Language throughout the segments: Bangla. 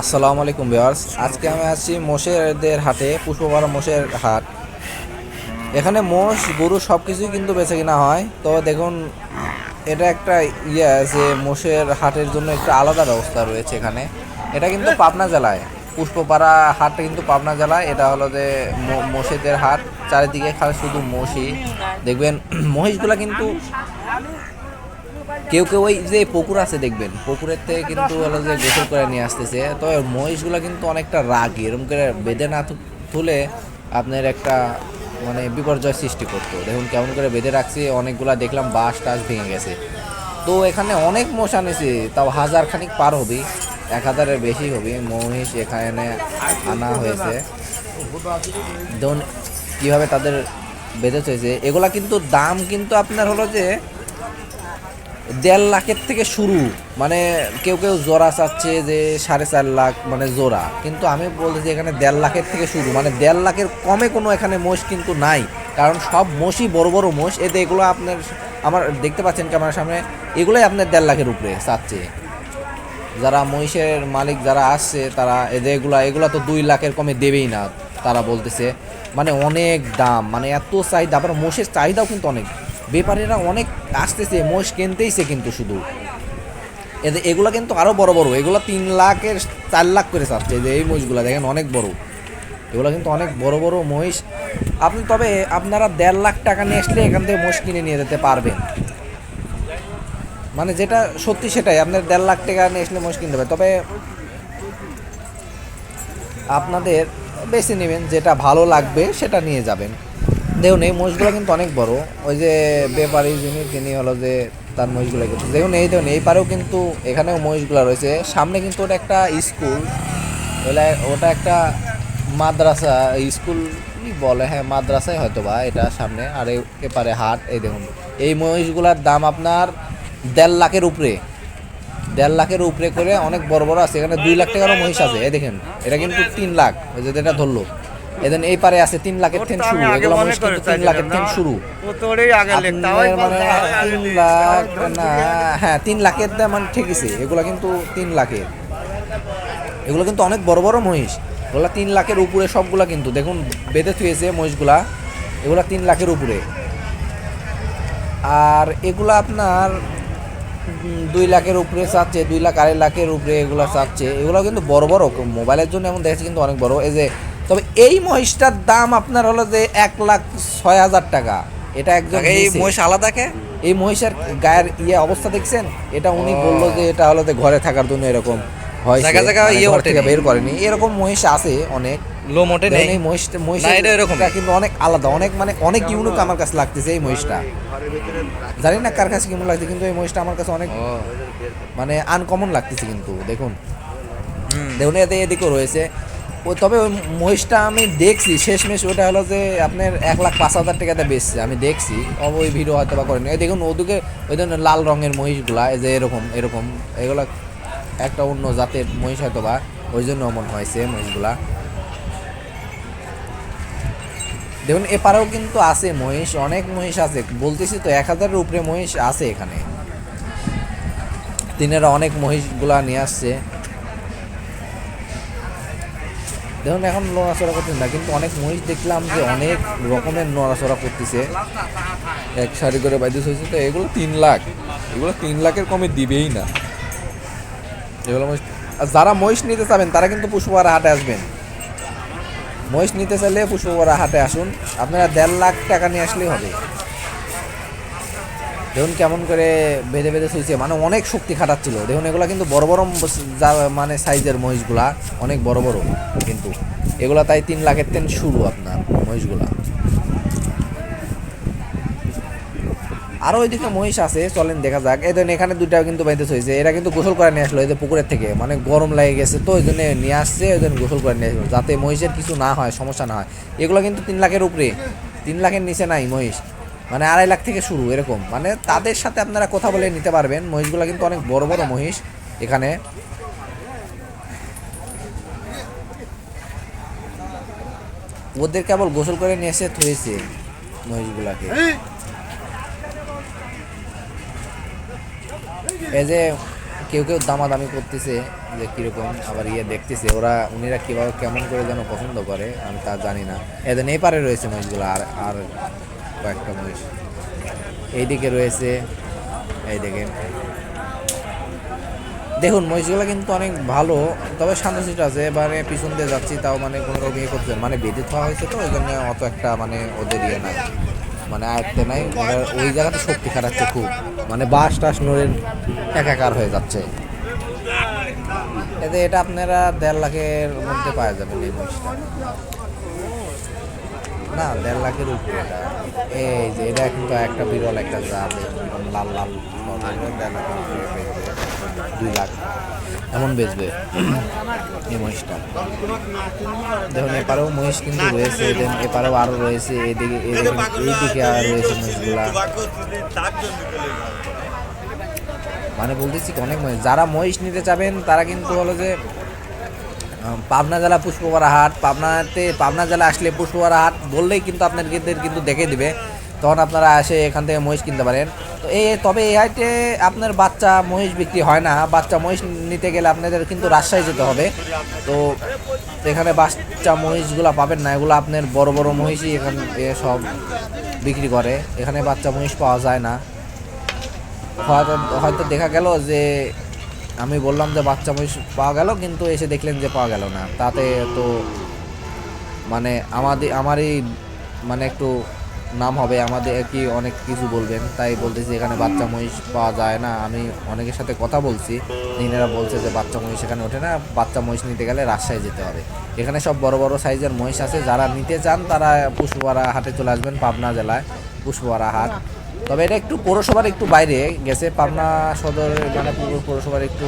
আসসালামু আলাইকুম ভিউয়ার্স। আজকে আমি আসছি মোষেরদের হাটে পুষ্পপাড়া মোষের হাট। এখানে মোষ, গরু সব কিছুই কিন্তু বেছে কিনা হয়। তো দেখুন, এটা একটা ইয়ে আছে মোষের হাটের জন্য একটা আলাদা ব্যবস্থা রয়েছে এখানে। এটা কিন্তু পাবনা জেলায়। পুষ্পপাড়া হাটটা কিন্তু পাবনা জেলায়। এটা হলো যে মোষেদের হাট। চারিদিকে খালি শুধু মোষই। দেখবেন, মহিষগুলা কিন্তু কেউ কেউ ওই যে পুকুর আছে দেখবেন, পুকুরের থেকে কিন্তু হলো যে গোসল করে নিয়ে আসতেছে। তো মহিষগুলো কিন্তু অনেকটা রাগি, এরকম করে বেঁধে না তুলে আপনার একটা মানে বিপর্যয় সৃষ্টি করতো। দেখুন কেমন করে বেঁধে রাখছে, অনেকগুলা দেখলাম বাঁশ টাস ভেঙে গেছে। তো এখানে অনেক মোষ আনেছে তাও হাজার খানিক পার হবে, এক হাজারের বেশি হবে, মহিষ এখানে আনা হয়েছে। দেখুন কীভাবে তাদের বেঁধে হয়েছে এগুলা কিন্তু দাম কিন্তু আপনার হলো যে দেড় লাখের থেকে শুরু। মানে কেউ কেউ জোড়া চাচ্ছে যে সাড়ে চার লাখ মানে জোড়া। কিন্তু আমি বলতেছি এখানে দেড় লাখের থেকে শুরু। মানে দেড় লাখের কমে কোনো এখানে মোষ কিন্তু নাই। কারণ সব মোষই বড় বড় মোষ। এতে এগুলো আপনার, আমার দেখতে পাচ্ছেন ক্যামেরার সামনে, এগুলোই আপনার দেড় লাখের উপরে চাচ্ছে। যারা মহিষের মালিক যারা আসছে, তারা এদের এগুলা এগুলা তো দুই লাখের কমে দেবেই না, তারা বলতেছে। মানে অনেক দাম মানে এত চাহিদা, আবার মোষের চাহিদাও কিন্তু অনেক। ব্যাপারীরা অনেক আসতেছে, মোষ কিনতেইছে কিন্তু শুধু। এদের এগুলো কিন্তু আরও বড় বড়, এগুলো তিন লাখের চার লাখ করে চাচ্ছে, যে এই মহিষগুলো দেখেন অনেক বড়। এগুলো কিন্তু অনেক বড় বড় মহিষ আপনি তবে আপনারা দেড় লাখ টাকা নিয়ে আসলে এখান থেকে মোষ কিনে নিয়ে যেতে পারবেন। মানে যেটা সত্যি সেটাই আপনার দেড় লাখ টাকা নিয়ে আসলে মোষ কিনতে হবে তবে আপনাদের বেছে নেবেন, যেটা ভালো লাগবে সেটা নিয়ে যাবেন। দেখুন এই মহিষগুলো কিন্তু অনেক বড়। ওই যে ব্যাপারী যিনি, তিনি হলো যে তার মহিষগুলো কিন্তু দেখুন এই দেখুন এই পারেও কিন্তু এখানেও মহিষগুলো রয়েছে। সামনে কিন্তু ওটা একটা স্কুল। ওটা ওটা একটা মাদ্রাসা স্কুল বলে হ্যাঁ মাদ্রাসায় হয়তো বা এটা সামনে। আর এপারে হাট, এই দেখুন। এই মহিষগুলার দাম আপনার দেড় লাখের উপরে। দেড় লাখের উপরে করে অনেক বড় বড় আছে। এখানে দুই লাখ টাকারও মহিষ আছে, এই দেখেন। এটা কিন্তু তিন লাখ, ওই যে যেটা ধরলো। এদেন এই পারে আছে তিন লাখের থেকে শুরু। এগুলো মহিষ কিন্তু তিন লাখের থেকে শুরু। মানে তিন লাখ না হ্যাঁ তিন লাখের মানে এগুলো কিন্তু তিন লাখের। এগুলো কিন্তু অনেক বড় বড় মহিষ। ওগুলো তিন লাখের উপরে সবগুলা কিন্তু দেখুন বেঁধে থুয়েছে মহিষগুলা এগুলা তিন লাখের উপরে। আর এগুলা আপনার দুই লাখের উপরে চাচ্ছে দুই লাখ আড়াই লাখের উপরে এগুলো চাচ্ছে। এগুলো কিন্তু বড় বড় মোবাইলের জন্য এমন দেখেছি কিন্তু অনেক বড়। এই যে তবে এই মহিষটার দাম আপনার হলো যে এক লাখ ছয় হাজার টাকা। এটা একজন এই মহিষ আলাদা কে? এই মহিষের গায়ের ইয়ে অবস্থা দেখছেন? এটা উনি বলল যে এটা হলো যে ঘরে থাকার জন্য এরকম হয় জায়গা জায়গা ইয়ে ঘর থেকে বের করেনি। এরকম মহিষ আছে অনেক। লো মোটে নেই? এই মহিষ মহিষ এটা এরকম। কিন্তু অনেক আলাদা। অনেক মানে অনেক ইউনিক আমার কাছে লাগতেছে এই মহিষটা। জানি না কার কাছে কেমন লাগছে কিন্তু এই মহিষটা আমার কাছে অনেক মানে আনকমন লাগতেছে কিন্তু দেখুন। দেখুন এতে এদিকেও রয়েছে। ও তবে ওই মহিষটা আমি দেখছি, শেষমেশ ওটা হলো যে আপনার এক লাখ পাঁচ হাজার টাকাতে বেচছে, আমি দেখছি। ওই ভিডিও হয়তো বা করেনি। দেখুন, ওদিকে ওই ধরনের লাল রঙের মহিষগুলা যে এরকম এরকম, এগুলা একটা অন্য জাতের মহিষ হয়তো বা, ওই জন্য অমন হয়েছে মহিষগুলা। দেখুন, এপারেও কিন্তু আছে মহিষ, অনেক মহিষ আছে। বলতেছি তো, এক হাজারের উপরে মহিষ আছে এখানে। তিনেরা অনেক মহিষগুলা নিয়ে আসছে। দেখুন, এখন নড়াচড়া করতেছে না, কিন্তু অনেক মহিষ দেখলাম যে অনেক রকমের নড়াচড়া করতেছে। এক সারি করে বাইদিস হয়েছে তো এগুলো তিন লাখ। এগুলো তিন লাখের কমে দিবেই না। এগুলো মহিষ যারা মহিষ নিতে চাবেন, তারা কিন্তু পুষ্পপাড়া হাটে আসবেন। মহিষ নিতে চাইলে পুষ্পপাড়া হাটে আসুন। আপনারা দেড় লাখ টাকা নিয়ে আসলেই হবে। দেখুন কেমন করে বেঁধে বেঁধে শুয়েছে? মানে অনেক শক্তি খাটাচ্ছিল। দেখুন এগুলা কিন্তু বড় বড় যা- মানে সাইজের মহিষগুলা, অনেক বড় বড় কিন্তু। এগুলা তাই তিন লাখের তেন শুরু আপনার মহিষগুলা। আরও ওইদিকে মহিষ আছে, চলেন দেখা যাক। এই এখানে দুইটা কিন্তু বাইতে হয়েছে। এরা কিন্তু গোসল করে নিয়ে আসলো এই যে পুকুরের থেকে। মানে গরম লাগে গেছে তো ওই জন্য নিয়ে আসছে ওই জন্য গোসল করে নিয়ে আসলো। যাতে মহিষের কিছু না হয়, সমস্যা না হয়। এগুলো কিন্তু তিন লাখের উপরে। তিন লাখের নিচে নাই মহিষ। মানে আড়াই লাখ থেকে শুরু, এরকম। মানে তাদের সাথে আপনারা কথা বলে নিতে পারবেন। মহিষগুলো কিন্তু অনেক বড় বড় মহিষ এখানে। ওদের কেবল গোসল করে নিয়ে এসে থুয়েছে মহিষগুলাকে। এই যে কেউ কেউ দামাদামি করতেছে যে কীরকম আবার ইয়ে দেখতেছে, ওরা উনিরা কীভাবে কেমন করে যেন পছন্দ করে, আমি তা জানি না। এদের এই পারে রয়েছে মহিষগুলো, আর আর কয়েকটা মহিষ। এইদিকে রয়েছে এই দেখেন দেখুন মহিষগুলো কিন্তু অনেক ভালো, তবে শান্তশিষ্ট আছে এবারে পিছন দিয়ে যাচ্ছি, তাও মানে কোনো রকম ইয়ে করতে মানে বেঁধে থাকা হয়েছে তো ওই জন্য অত একটা মানে ওদের ইয়ে নাই। মানে আয়ত্তে নাই ওই জায়গাতে শক্তি খাটাচ্ছে খুব। মানে বাস টাস নড়ে একাকার হয়ে যাচ্ছে। এতে এটা আপনারা দেড় লাখের মধ্যে পাওয়া যাবেন এই মহিষটা। না, দেড় লাখের উপরে এটা এই যে, এটা কিন্তু একটা বিরল একটা জাত লাল লাল দুই লাখ। এমন বেচবে, এই মহিষটা। দেখুন, এপারেও মহিষ কিন্তু রয়েছে দেন এপারেও আরও রয়েছে, এদিকে এইদিকে আর রয়েছে মহিষগুলা। মানে বলতেছি অনেক মহিষ, যারা মহিষ নিতে চাবেন, তারা কিন্তু হলো যে পাবনা জেলা পুষ্পপাড়া হাট, পাবনাতে, পাবনা জেলা আসলে পুষ্পপাড়া হাট বললেই কিন্তু আপনাদেরকে কিন্তু দেখে দিবে। তখন আপনারা এসে এখান থেকে মহিষ কিনতে পারেন। তো এই তবে এই হাটে আপনার বাচ্চা মহিষ বিক্রি হয় না। বাচ্চা মহিষ নিতে গেলে আপনাদের কিন্তু রাজশাহী যেতে হবে। তো এখানে বাচ্চা মহিষগুলো পাবেন না। এগুলো আপনার বড় বড় মহিষই এখান সব বিক্রি করে। এখানে বাচ্চা মহিষ পাওয়া যায় না। হয়তো হয়তো দেখা গেল যে আমি বললাম যে বাচ্চা মহিষ পাওয়া গেল, কিন্তু এসে দেখলেন যে পাওয়া গেল না। তাতে তো মানে আমাদের, আমারই মানে একটু নাম হবে, আমাদের কি অনেক কিছু বলবেন। তাই বলতেছি এখানে বাচ্চা মহিষ পাওয়া যায় না। আমি অনেকের সাথে কথা বলছি ইনারা বলছে যে বাচ্চা মহিষ এখানে ওঠে না, বাচ্চা মহিষ নিতে গেলে রাজশাহী যেতে হবে। এখানে সব বড় বড় সাইজের মহিষ আছে, যারা নিতে চান তারা পুষ্পপাড়া হাটে চলে আসবেন পাবনা জেলায় পুষ্পপাড়া হাট। তবে এটা একটু পৌরসভার একটু বাইরে, গেছে পাবনা সদর মানে পুরো পৌরসভার একটু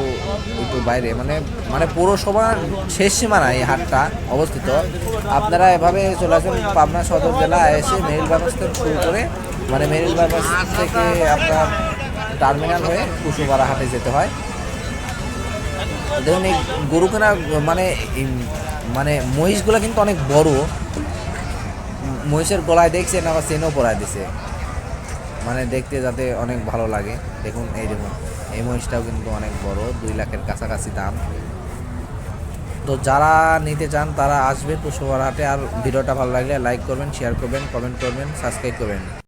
একটু বাইরে। মানে মানে পৌরসভার শেষ সীমানায় এই হাটটা অবস্থিত। আপনারা এভাবে চলে আসবেন পাবনা সদর জেলা, এসে মেরিল বাস থেকে শুরু করে মানে মেরিল বাস থেকে আপনার টার্মিনাল হয়ে কুসুপাড়া হাটে যেতে হয়। দেখুন, এই গরু কেনা মানে মানে মহিষগুলো কিন্তু অনেক বড়। মহিষের গলায় দেখছেন, আবার চেনও পরায় দিছে। মানে দেখতে যাতে অনেক ভালো লাগে। দেখুন, এই দেখুন, এই মহিষটাও কিন্তু অনেক বড়, দুই লাখের কাছাকাছি দাম। তো যারা নিতে চান, তারা আসবে পুষ্পবার হাটে। আর ভিডিওটা ভালো লাগলে লাইক করবেন শেয়ার করবেন কমেন্ট করবেন সাবস্ক্রাইব করবেন।